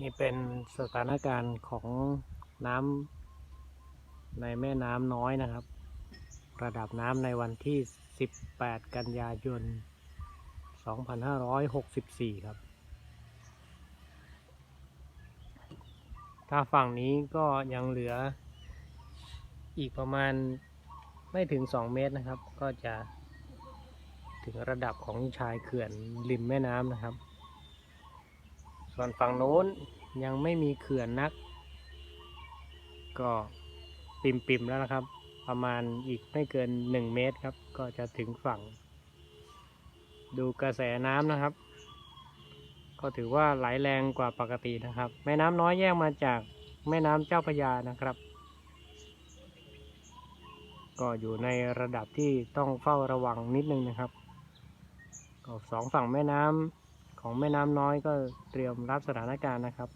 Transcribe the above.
นี่เป็นสถานการณ์ของน้ำในแม่น้ำน้อยนะครับ ระดับน้ำในวันที่ 18 กันยายน 2564 ครับ ถ้าฝั่งนี้ก็ยังเหลืออีกประมาณไม่ถึง 2 เมตรนะครับ ก็จะถึงระดับของชายเขื่อนริมแม่น้ำนะครับ ส่วนฝั่งโน้นยังไม่มีเขื่อนนัก ก็ปิมปิมๆแล้วนะครับ ประมาณอีกไม่เกิน 1 เมตรครับ ก็จะถึงฝั่ง ดูกระแสน้ำนะครับ ก็ถือว่าไหลแรงกว่าปกตินะครับ แม่น้ำน้อยแยกมาจากแม่น้ำเจ้าพระยานะครับ ก็อยู่ในระดับที่ต้องเฝ้าระวังนิดนึงนะครับก็สองฝั่งแม่น้ำ ของแม่น้ำน้อยก็เตรียมรับสถานการณ์นะครับ